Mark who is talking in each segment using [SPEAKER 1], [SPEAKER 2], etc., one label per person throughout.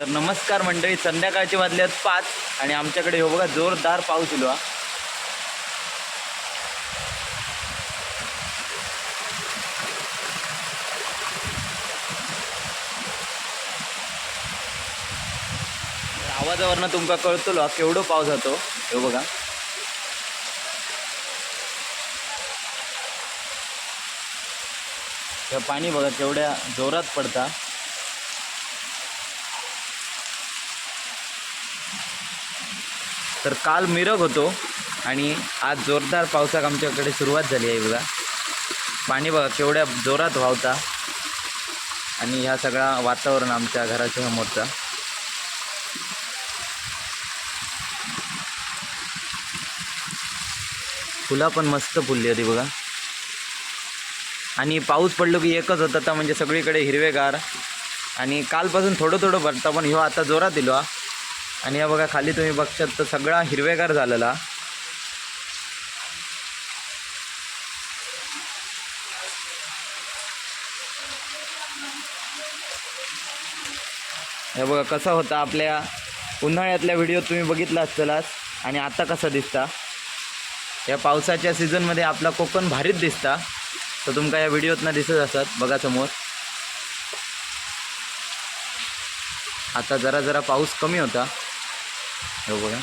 [SPEAKER 1] तर नमस्कार मंडळी संध्याकाळचे आहेत पाच आणि आमच्याकडे हो बघा जोरदार पाऊस इलो हा. आवाजावरनं तुमका कळतो केवढो पाऊस होतो हे बघा. हे पाणी बघा केवढ्या जोरात पडता. तर काल मिरग होतो आणि आज जोरदार पावसाक आमच्याकडे सुरुवात झाली आहे बघा. पाणी बघा केवढ्या जोरात व्हावता आणि ह्या सगळा वातावरण आमच्या घराच्या समोरचा. फुला पण मस्त फुलली होती बघा. आणि पाऊस पडलो की एकच होता तर म्हणजे सगळीकडे हिरवेगार. आणि कालपासून थोडं थोडं भरता पण ह्यो आता जोरात दिलो हा. आणि या बघा खाली तुम्ही बघशात तर सगळा हिरवेगार झालेला. हे बघा कसा होता आपल्या उन्हाळ्यातल्या व्हिडिओ तुम्ही बघितला असतलाच आणि आता कसा दिसता? या पावसाच्या सीझनमध्ये आपला कोकण भारीच दिसता. तर तुमका या व्हिडिओतनं दिसत असतात बघा समोर. आता जरा जरा पाऊस कमी होता. हो बघा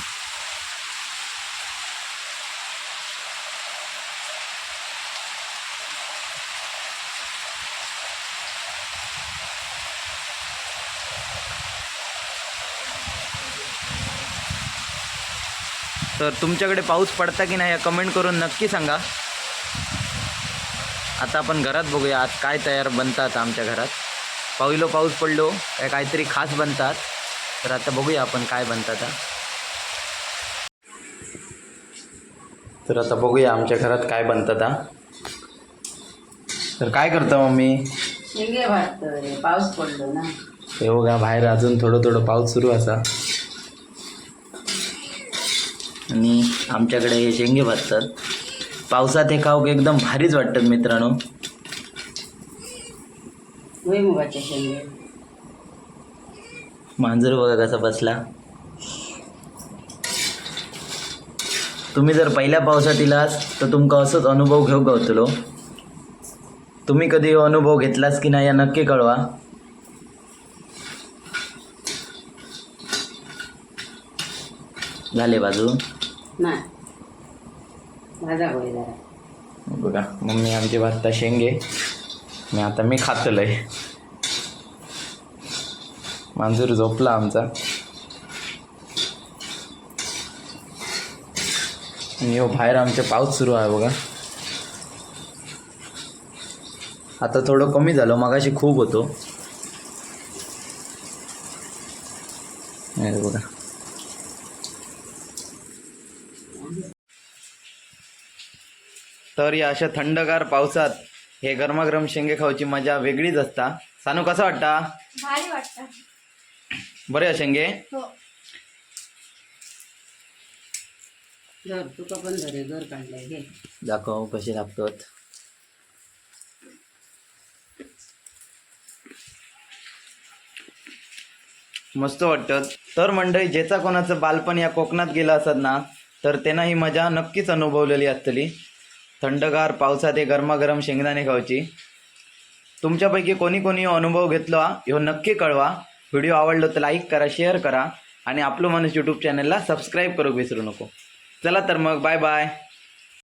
[SPEAKER 1] तर तुमच्याकडे पाऊस पडता की नाही कमेंट करून नक्की सांगा. आता आपण घरात बघूया आज काय तयार बनतात आमच्या घरात. पहिलो पाऊस पडलो काहीतरी खास बनतात. तर आता बघूया आपण काय बनतात. तर आता बघूया आमच्या घरात काय बनतात हा तर काय करता मम्मी?
[SPEAKER 2] शेंगे भात रे पाऊस पडलो ना.
[SPEAKER 1] हे बघा बाहेर अजून थोडं थोडं पाऊस सुरू असा. आणि आमच्याकडे हे शेंगे भाजतात. पावसात हे खाऊ एकदम भारीच वाटतात मित्रांनो.
[SPEAKER 2] भुईमुगाचे शेंगे.
[SPEAKER 1] मांजर बघा कसा बसला. तुम्ही जर पहिल्या पावसात इलास तर तुमका असंच अनुभव घेऊ गावतलो तुम्ही कधी अनुभव घेतलास की नाही या नक्की कळवा. झाले बाजू? बघा मम्मी आमची भाजता शेंगे. मी आता मी खातलंय मांजूर झोपला आमचा. आणि हो बाहेर आमचे पाऊस सुरू आहे बघा. आता थोडं कमी झालं मगाशी खूप होतो. बघा. तर या अशा थंडगार पावसात हे गरमागरम शेंगे खाऊची मजा वेगळीच असता. सानू कसा वाटता?
[SPEAKER 3] भारी वाटतं.
[SPEAKER 1] बरे शेंगे?
[SPEAKER 3] हो.
[SPEAKER 2] घर तुका पण घरी घर काढलंय घे.
[SPEAKER 1] दाखव कसे लागतात. मस्त वाटतं. तर मंडळी ज्याचा कोणाचं बालपण या कोकणात गेलं असत ना तर त्यांना ही मजा नक्कीच अनुभवलेली असतली. थंडगार पावसात हे गरमागरम शेंगदाणे खाऊची. तुमच्यापैकी कोणी कोणी अनुभव घेतला ह्यो नक्की कळवा. व्हिडिओ आवडलो तर लाईक करा शेअर करा. आणि आपलं माणूस यूट्यूब चॅनलला सबस्क्राईब करू विसरू नको. चला तर मग बाय बाय